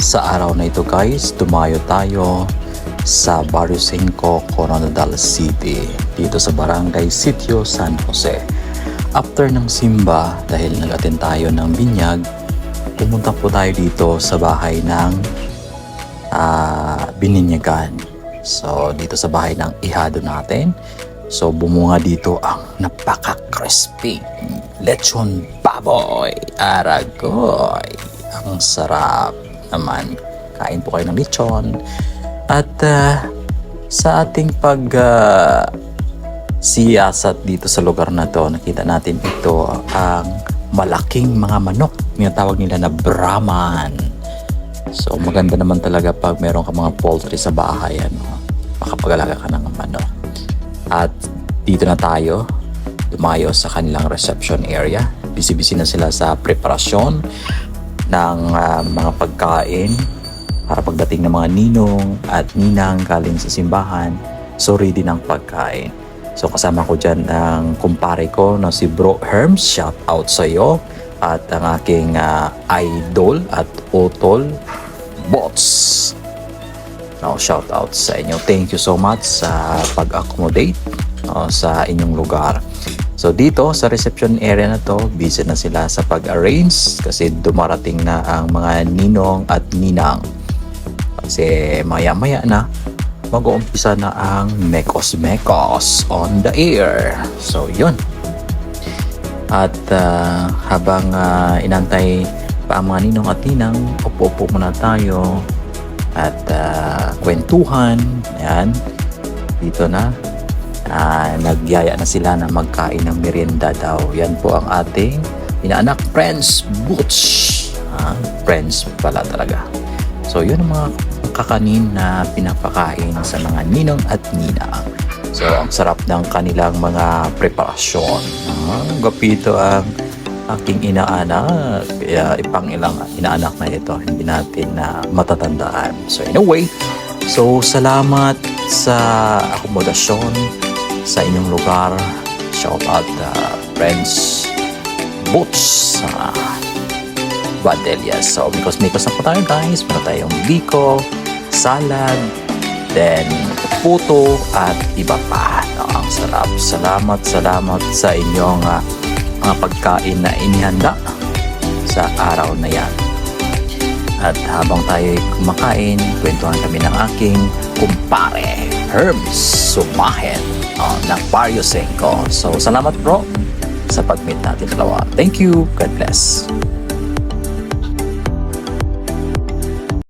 Sa araw na ito guys, tumayo tayo sa Barrio 5, Coronadal City, dito sa Barangay Sitio, San Jose. After ng simba, dahil nag-attend tayo ng binyag, pumunta po tayo dito sa bahay ng ah, bininyagan. So, dito sa bahay ng ihado natin. So, bumunga dito ang napaka-crispy lechon baboy aragoy. Ang sarap naman. Kain po kayo ng lechon. At ah, sa ating pag ah, siyasat dito sa lugar na to, nakita natin ito ang malaking mga manok. Tinatawag nila na Brahman. So maganda naman talaga pag meron ka mga poultry sa bahay, ano, makapag-alaga ka ng manok. At dito na tayo, dumayo sa kanilang reception area. Busy-busy na sila sa preparasyon ng ah, mga pagkain para pagdating ng mga ninong at ninang galing sa simbahan, so ready ng pagkain. So kasama ko dyan ang kumpare ko na si Bro Herms, shout out sa iyo. At ang aking ah, idol at utol, Bots. No, shout out sa inyo. Thank you so much sa pag-accommodate no, sa inyong lugar. So dito sa reception area na to, busy na sila sa pag-arrange kasi dumarating na ang mga ninong at ninang. Kasi maya-maya na mag-uumpisa na ang Mekos Mekos on the air. So yun. At ah, habang ah, inantay pa ang mga ninong at ninang, upo-upo muna tayo at ah, kwentuhan. Ayan. Dito na. Ah, nagyaya na sila na magkain ng merienda daw. Yan po ang ating inaanak Friends Butch. Ah, friends pala talaga. So yun ang mga kakanin na pinapakain sa mga ninong at ninang. So ang sarap ng kanilang mga preparasyon. Ah, gapito ang aking inaanak. Kaya ipang ilang inaanak na ito. Hindi natin na matatandaan. So anyway, so salamat sa akomodasyon sa inyong lugar. Shout out uh, friends Boots sa Badelias. So, mikos-mikos na po tayo guys. Meron tayong biko, salad, then puto at iba pa. No, ang sarap. Salamat, salamat sa inyong ah, mga pagkain na inihanda sa araw na yan. At habang tayo kumakain, kwentuhan kami ng aking kumpare, Herms Sumahen uh, ng Barrio Senko. So, salamat bro sa pag-meet natin dalawa. Thank you. God bless.